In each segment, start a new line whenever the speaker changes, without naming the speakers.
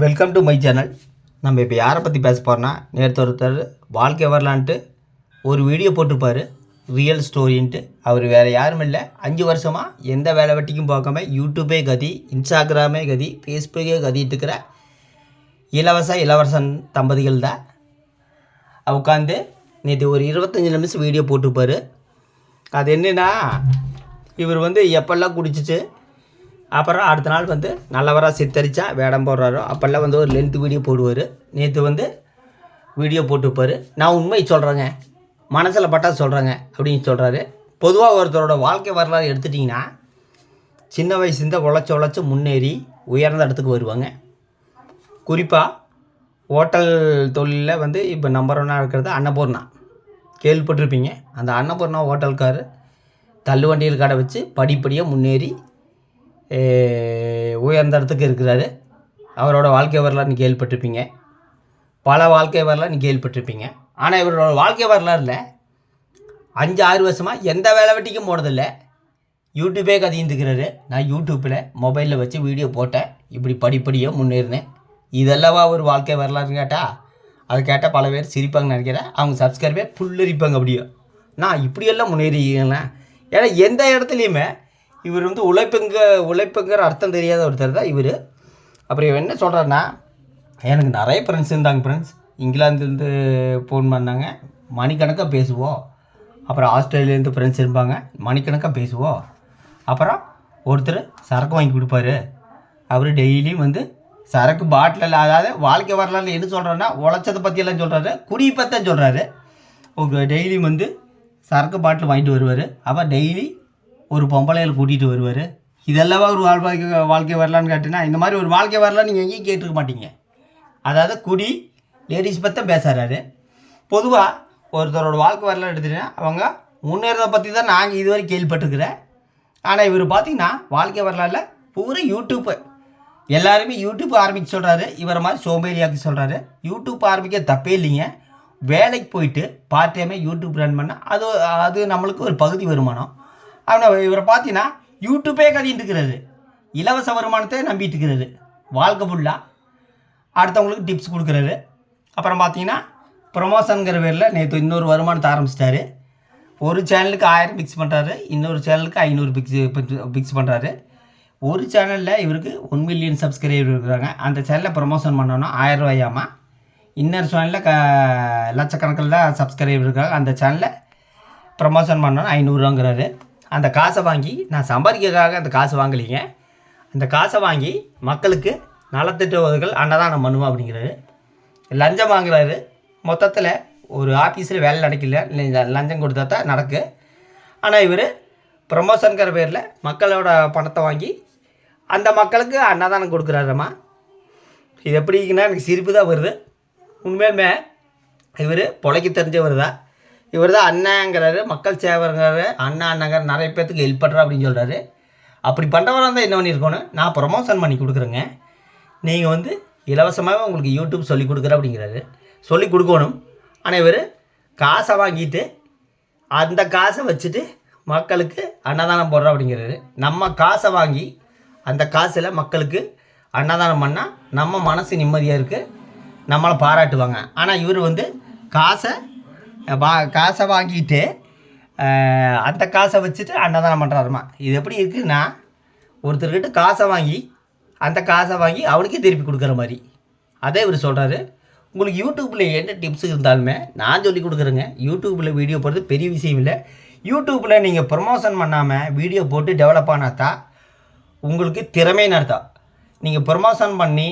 Welcome to my channel நம்ம இப்போ யாரை பற்றி பேச போகிறோன்னா நேற்று ஒருத்தர் வாழ்க்கை வரலான்ட்டு ஒரு வீடியோ போட்டிருப்பார். ரியல் ஸ்டோரின்ட்டு அவர் வேறு யாரும் இல்லை. அஞ்சு வருஷமாக எந்த வேலை வெட்டிக்கும் பார்க்காம யூடியூபே கதி இன்ஸ்டாகிராமே கதி ஃபேஸ்புக்கே கதிட்டு இருக்கிற இலவச இளவரசன் தம்பதிகள் தான். உட்காந்து நேற்று ஒரு இருபத்தஞ்சி நிமிஷம் வீடியோ போட்டிருப்பார். அது என்னென்னா இவர் வந்து எப்பெல்லாம் குடிச்சிட்டு அப்புறம் அடுத்த நாள் வந்து நல்லவராக சித்தரித்தா வேடம் போடுறாரோ அப்போல்லாம் வந்து ஒரு லென்த்து வீடியோ போடுவார். நேற்று வந்து வீடியோ போட்டுப்பார். நான் உண்மை சொல்கிறேங்க மனசில் பட்டா சொல்கிறேங்க அப்படின்னு சொல்கிறாரு பொதுவாக ஒருத்தரோட வாழ்க்கை வரலாறு எடுத்துட்டிங்கன்னா சின்ன வயசுலேருந்து உழைச்சி உழைச்சி முன்னேறி உயர்ந்த இடத்துக்கு வருவாங்க. குறிப்பாக ஹோட்டல் தொழிலில் வந்து இப்போ நம்பர் ஒன்னாக இருக்கிறது அன்னபூர்ணா. கேள்விப்பட்டிருப்பீங்க. அந்த அன்னபூர்ணா ஹோட்டல்கார் தள்ளுவண்டியில் கடை வச்சு படிப்படியாக முன்னேறி உயர்ந்த இடத்துக்கு இருக்கிறாரு. அவரோட வாழ்க்கை வரலாறு நீ கேள்விப்பட்டிருப்பீங்க. பல வாழ்க்கை வரலாறு நீ கேள்விப்பட்டிருப்பீங்க. ஆனால் இவரோட வாழ்க்கை வரலாறுல அஞ்சு ஆறு வருஷமாக எந்த வேலை வெட்டிக்கும் போனதில்லை. யூடியூபே கதையிருந்துக்கிறாரு நான் யூடியூப்பில் மொபைலில் வச்சு வீடியோ போட்டேன். இப்படி படிப்படியாக முன்னேறினேன். இதெல்லவா ஒரு வாழ்க்கை வரலாறுன்னு கேட்டால் அதை கேட்டால் பல பேர் சிரிப்பாங்கன்னு நினைக்கிறேன். அவங்க சப்ஸ்கிரைபே புல்லரிப்பாங்க அப்படியோ. நான் இப்படியெல்லாம் முன்னேறிங்களேன் ஏன்னா எந்த இடத்துலையுமே இவர் வந்து உழைப்புங்க உழைப்புங்கிற அர்த்தம் தெரியாத ஒருத்தர் தான் இவர். அப்புறம் இவன் என்ன சொல்கிறாருன்னா எனக்கு நிறைய ஃப்ரெண்ட்ஸ் இருந்தாங்க ஃப்ரெண்ட்ஸ் இங்கிலாந்துலேருந்து ஃபோன் பண்ணாங்க. மணிக்கணக்காக பேசுவோம். அப்புறம் ஆஸ்திரேலியாலேருந்து ஃப்ரெண்ட்ஸ் இருப்பாங்க. மணிக்கணக்காக பேசுவோம். அப்புறம் ஒருத்தர் சரக்கு வாங்கி கொடுப்பாரு. அவர் டெய்லியும் வந்து சரக்கு பாட்டிலில் அதாவது வாழ்க்கை வரலாறு என்ன சொல்கிறேன்னா உழைச்சதை பற்றியெல்லாம் சொல்கிறாரு குடியை பற்றி தான் சொல்கிறாரு டெய்லியும் வந்து சரக்கு பாட்டில் வாங்கிட்டு வருவார். அப்போ டெய்லி ஒரு பொம்பளையில் கூட்டிகிட்டு வருவார். இதெல்லாம் ஒரு வாழ்க்கை வாழ்க்கை வரலான்னு கேட்டினா இந்த மாதிரி ஒரு வாழ்க்கை வரலான்னு நீங்கள் எங்கேயும் கேட்டிருக்க மாட்டீங்க. அதாவது குடி லேடிஸ் பற்றி பேசுகிறாரு பொதுவாக ஒருத்தரோட வாழ்க்கை வரலாறு எடுத்துட்டீங்கன்னா அவங்க முன்னேறதை பற்றி தான் நாங்கள் இதுவரை கேள்விப்பட்டிருக்கிறேன். ஆனால் இவர் பார்த்தீங்கன்னா வாழ்க்கை வரலாறுல பூரா யூடியூப்பு எல்லாருமே யூடியூப் ஆரம்பிக்க சொல்கிறாரு இவரை மாதிரி சோம்பேறியாக்கி சொல்கிறாரு யூடியூப் ஆரம்பிக்க தப்பே இல்லைங்க. வேலைக்கு போயிட்டு பார்ட் டைமே யூடியூப் ரன் பண்ணால் அது அது நம்மளுக்கு ஒரு பகுதி வருமானம். ஆனால் இவரை பார்த்தீங்கன்னா யூடியூப்பே கதிட்டு இலவச வருமானத்தை நம்பிட்டு இருக்கிறது வாழ்க்கை ஃபுல்லாக அடுத்தவங்களுக்கு டிப்ஸ் கொடுக்குறது. அப்புறம் பார்த்தீங்கன்னா ப்ரொமோஷனுங்கிற பேரில் நேற்று இன்னொரு வருமானத்தை ஆரம்பிச்சிட்டாரு. ஒரு சேனலுக்கு ஆயிரம் பிக்ஸ் பண்ணுறாரு இன்னொரு சேனலுக்கு ஐநூறு பிக்ஸ் பிக்ஸ் பண்ணுறாரு ஒரு சேனலில் இவருக்கு ஒன் மில்லியன் சப்ஸ்கிரைபர் இருக்கிறாங்க அந்த சேனலில் ப்ரொமோஷன் பண்ணோன்னா ஆயிரம் ரூபாயாமா இன்னொரு சேனலில் க லட்சக்கணக்கில் தான் சப்ஸ்கிரைபர் இருக்காங்க. அந்த சேனலில் ப்ரமோஷன் பண்ணோன்னா ஐநூறுரூவாங்கிறாரு அந்த காசை வாங்கி நான் சம்பாதிக்கிறதுக்காக அந்த காசு வாங்கலைங்க. அந்த காசை வாங்கி மக்களுக்கு நலத்திட்ட உதவிகள் அன்னதானம் பண்ணுவோம் அப்படிங்கிறாரு. லஞ்சம் வாங்குறாரு. மொத்தத்தில் ஒரு ஆஃபீஸில் வேலை நடக்கல. லஞ்சம் கொடுத்தா தான் நடக்கு. ஆனால் இவர் ப்ரமோஷனுங்கிற பேரில் மக்களோட பணத்தை வாங்கி அந்த மக்களுக்கு அன்னதானம் கொடுக்குறாருமா? இது எப்படிங்கன்னா எனக்கு சிரிப்பு தான் வருது. உண்மையிலுமே இவர் பொழைக்க தெரிஞ்சவர் தான் இவர் தான் அண்ணாங்கிறாரு மக்கள் சேவருங்கிறாரு அண்ணா அண்ணாங்கிற நிறைய பேர்த்துக்கு ஹெல்ப் பண்ணுறா அப்படின்னு சொல்கிறாரு அப்படி பண்ணுறவராக இருந்தால் என்ன பண்ணியிருக்கணும் நான் ப்ரொமோஷன் பண்ணி கொடுக்குறேங்க. நீங்கள் வந்து இலவசமாகவே உங்களுக்கு யூடியூப் சொல்லி கொடுக்குற அப்படிங்கிறாரு. சொல்லி கொடுக்கணும். ஆனால் இவர் காசை வாங்கிட்டு அந்த காசை வச்சுட்டு மக்களுக்கு அன்னதானம் போடுறோம் அப்படிங்கிறாரு. நம்ம காசை வாங்கி அந்த காசில் மக்களுக்கு அன்னதானம் பண்ணால் நம்ம மனசு நிம்மதியாக இருக்குது நம்மளை பாராட்டுவாங்க. ஆனால் இவர் வந்து காசை வா காசை வாங்கிட்டு அந்த காசை வச்சுட்டு அன்னதானம் பண்ணுறாருமா இது எப்படி இருக்குன்னா ஒருத்தர்கிட்ட காசை வாங்கி அந்த காசை வாங்கி அவனுக்கே திருப்பி கொடுக்குற மாதிரி. அதே இவர் சொல்கிறாரு உங்களுக்கு யூடியூப்பில் என்ன டிப்ஸ் இருந்தாலுமே நான் சொல்லி கொடுக்குறேங்க. யூடியூப்பில் வீடியோ போடுறது பெரிய விஷயம் இல்லை. யூடியூப்பில் நீங்கள் ப்ரொமோஷன் பண்ணாமல் வீடியோ போட்டு டெவலப் ஆனாதான் உங்களுக்கு திறமைன்னு அர்த்தம். நீங்கள் ப்ரொமோஷன் பண்ணி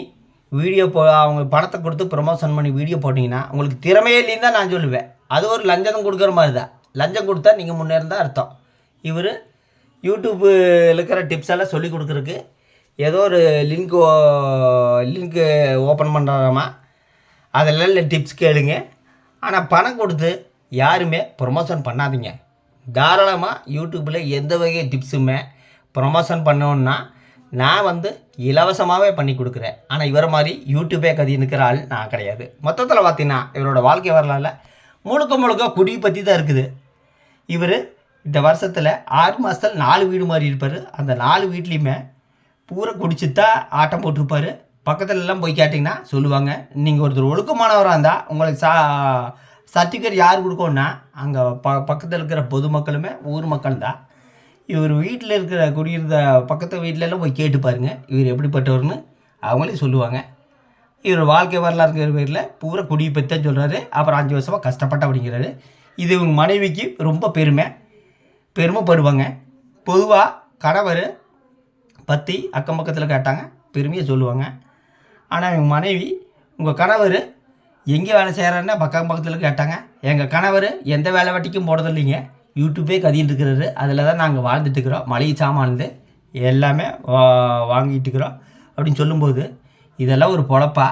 வீடியோ போ அவங்க பணத்தை கொடுத்து ப்ரொமோஷன் பண்ணி வீடியோ போட்டிங்கன்னா உங்களுக்கு திறமையே இல்லைன்னு தான் நான் சொல்லுவேன். அது ஒரு லஞ்சம் கொடுக்குற மாதிரி தான் லஞ்சம் கொடுத்தா நீங்கள் முன்னேறதா அர்த்தம். இவர் யூடியூப்பு இருக்கிற டிப்ஸ் எல்லாம் சொல்லி கொடுக்குறக்கு ஏதோ ஒரு லிங்க் லிங்க்கு ஓப்பன் பண்ணுறாமா அதெல்லாம் டிப்ஸ் கேளுங்க. ஆனால் பணம் கொடுத்து யாருமே ப்ரொமோஷன் பண்ணாதீங்க. தாராளமாக யூடியூப்பில் எந்த வகை டிப்ஸுமே ப்ரொமோஷன் பண்ணோன்னா நான் வந்து இலவசமாகவே பண்ணி கொடுக்குறேன். ஆனால் இவரை மாதிரி யூடியூபே கதி நிற்கிற ஆள் நான் கிடையாது. மொத்தத்தில் பார்த்தீங்கன்னா இவரோட வாழ்க்கை வரலாறு முழுக்க முழுக்க குடி பற்றி தான் இருக்குது. இவர் இந்த வருஷத்தில் ஆறு மாதத்தில் நாலு வீடு மாதிரி இருப்பார். அந்த நாலு வீட்லேயுமே பூரா குடிச்சு தான் ஆட்டம் போட்டிருப்பாரு. பக்கத்துலலாம் போய் கேட்டிங்கன்னா சொல்லுவாங்க நீங்கள் ஒருத்தர் ஒழுக்கமானவராக இருந்தால் உங்களுக்கு சா சர்டிஃபிகேட் யார் கொடுக்கணும்னா அங்கே ப பக்கத்தில் இருக்கிற பொதுமக்களுமே ஊர் மக்கள் தான். இவர் வீட்டில் இருக்கிற குடியிருந்த பக்கத்து வீட்டிலலாம் போய் கேட்டு பாருங்க இவர் எப்படிப்பட்டவர்னு அவங்களே சொல்லுவாங்க. இவர் வாழ்க்கை வரலாறுங்கிற பேரில் பூரா குடியை பற்றி தான் சொல்கிறாரு அப்புறம் அஞ்சு வருஷமாக கஷ்டப்பட்ட அப்படிங்கிறாரு. இது இவங்க மனைவிக்கு ரொம்ப பெருமை. பெருமைப்படுவாங்க பொதுவாக கணவர் பற்றி அக்கம் பக்கத்தில் கேட்டாங்க. பெருமையை சொல்லுவாங்க. ஆனால் எங்கள் மனைவி உங்கள் கணவர் எங்கே வேலை செய்கிறாருன்னா பக்கம் பக்கத்தில் கேட்டாங்க. எங்கள் கணவர் எந்த வேலை வெட்டிக்கும் போடுறதில்லைங்க யூடியூப்பே கதின்னு இருக்கிறாரு. அதில் தான் நாங்கள் வாழ்ந்துட்டுருக்குறோம் மளிகை சாமான்லேருந்து எல்லாமே வா வாங்கிட்டு இருக்கிறோம். அப்படின்னு சொல்லும்போது இதெல்லாம் ஒரு பொழப்பா?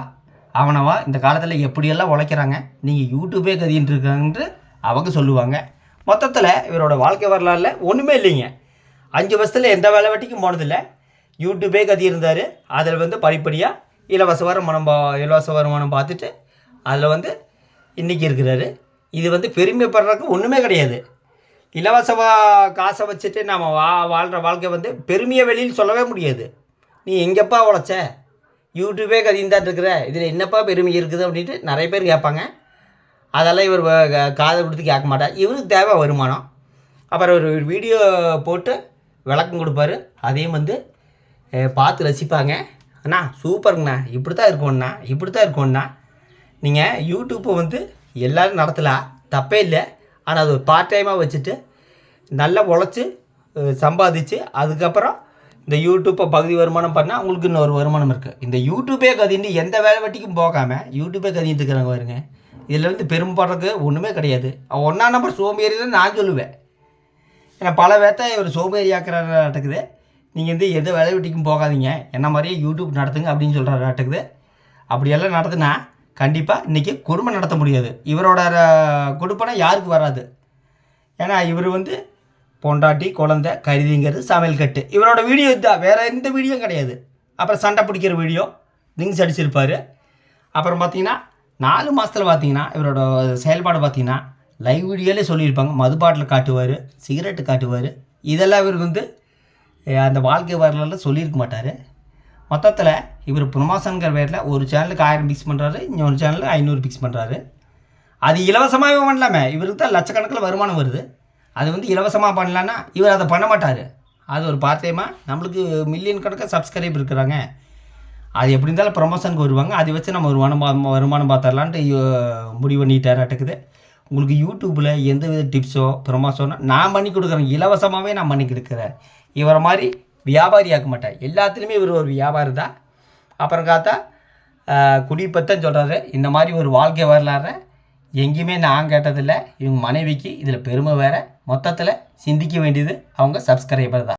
அவனவா? இந்த காலத்தில் எப்படியெல்லாம் உழைக்கிறாங்க? நீங்கள் யூடியூபே கதின்னு இருக்காங்கன்ட்டு அவங்க சொல்லுவாங்க. மொத்தத்தில் இவரோட வாழ்க்கை வரலாறுல ஒன்றுமே இல்லைங்க. அஞ்சு வருஷத்தில் எந்த வேலை வெட்டிக்கும் போனதில்லை. யூடியூபே கதி இருந்தார் அதில் வந்து படிப்படியாக இலவச வருமானம் பா இலவச வருமானம் பார்த்துட்டு அதில் வந்து இன்றைக்கி இருக்கிறாரு. இது வந்து பெருமைப்படுறதுக்கு ஒன்றுமே கிடையாது. இலவச காசை வச்சுட்டு நம்ம வா வாழ்கிற வாழ்க்கை வந்து பெருமையை வெளியில் சொல்லவே முடியாது. நீ எங்கேப்பா உழைச்ச? யூடியூபே கதின்னு இருக்கிற இதில் என்னப்பா பெருமை இருக்குது அப்படின்ட்டு நிறைய பேர் கேட்பாங்க. அதெல்லாம் இவர் காதை கொடுத்து கேட்க மாட்டார். இவருக்கு தேவை வருமானம். அப்புறம் ஒரு வீடியோ போட்டு விளக்கம் கொடுப்பாரு. அதையும் வந்து பார்த்து ரசிப்பாங்க. அண்ணா சூப்பருங்கண்ணா. இப்படி தான் இருக்கோண்ணா இப்படி தான் இருக்கோண்ணா நீங்கள் யூடியூப்பை வந்து எல்லோரும் நடத்தலாம். தப்பே இல்லை. ஆனால் அது ஒரு பார்ட் டைமாக வச்சுட்டு நல்லா உழைச்சி சம்பாதிச்சு அதுக்கப்புறம் இந்த யூடியூப்பை பகுதி வருமானம் பண்ணால் உங்களுக்கு இன்னொரு வருமானம் இருக்குது இந்த யூடியூப்பே கதின்னு எந்த வேலை வெட்டிக்கும் போகாமல் யூடியூப்பே கதின்னு இருக்கிறாங்க பாருங்க. இதில் வந்து பெரும்பாடுறதுக்கு ஒன்றுமே கிடையாது. ஒன்றா நம்பர் சோம்பேறி தான் நான் சொல்லுவேன். ஏன்னா பல பேர்த்த இவர் சோம்பேறி ஆக்குறாட்டுக்குது நீங்கள் வந்து எந்த வேலை வெட்டிக்கும் போகாதீங்க. என்ன மாதிரியே யூடியூப் நடத்துங்க அப்படின்னு சொல்கிறாட்டுக்குது அப்படியெல்லாம் நடத்துனா கண்டிப்பாக இன்றைக்கி குடும்பம் நடத்த முடியாது. இவரோட அஹ், கொடுப்பனை யாருக்கு வராது? ஏன்னா இவர் வந்து பொண்டாட்டி குழந்தை கருதிங்கிறது சமையல் கட்டு. இவரோட வீடியோ இதுதான் வேறு எந்த வீடியோ கிடையாது. அப்புறம் சண்டை பிடிக்கிற வீடியோ லிங்க்ஸ் அடிச்சிருப்பார். அப்புறம் பார்த்தீங்கன்னா நாலு மாதத்தில் பார்த்தீங்கன்னா இவரோட செயல்பாடு பார்த்தீங்கன்னா லைவ் வீடியோலே சொல்லியிருப்பாங்க. மது பாட்டில் காட்டுவார் சிகரெட்டு காட்டுவார். இதெல்லாம் இவர் வந்து அந்த வாழ்க்கை வரலாறுல சொல்லியிருக்க மாட்டார். மொத்தத்தில் இவர் ப்ரொமோஷனுங்கிற பேரில் ஒரு சேனலுக்கு ஆயிரம் பிக்ஸ் பண்ணுறாரு இன்னொரு சேனலுக்கு ஐநூறு பிக்ஸ் பண்ணுறாரு அது இலவசமாகவே பண்ணலாமே. இவருக்கு தான் லட்சக்கணக்கில் வருமானம் வருது. அது வந்து இலவசமாக பண்ணலான்னா இவர் அதை பண்ண மாட்டார். அது ஒரு பார்த்தையமாக நம்மளுக்கு மில்லியன் கணக்காக சப்ஸ்கிரைப் இருக்கிறாங்க. அது எப்படி இருந்தாலும் ப்ரொமோஷனுக்கு வருவாங்க. அதை வச்சு நம்ம வருமானம் வருமானம் பார்த்துடலான்ட்டு யோ- முடிவு பண்ணிட்டாராட்டுக்குது உங்களுக்கு யூடியூப்பில் எந்த வித டிப்ஸோ ப்ரொமோஷனோ நான் பண்ணி கொடுக்குறேன். இலவசமாகவே நான் பண்ணி கொடுக்குறேன். இவரை மாதிரி வியாபாரி ஆக்க மாட்டேன். எல்லாத்துலேயுமே இவர் ஒரு வியாபாரி தான். அப்புறம் பார்த்தா குடிப்பத்தான் சொல்கிறாரு இந்த மாதிரி ஒரு வாழ்க்கை வரலாறு எங்கேயுமே நான் கேட்டதில்லை. இவங்க மனைவிக்கு இதில் பெருமை வேறு. மொத்தத்தில் சிந்திக்க வேண்டியது அவங்க சப்ஸ்கிரைபர் தான்.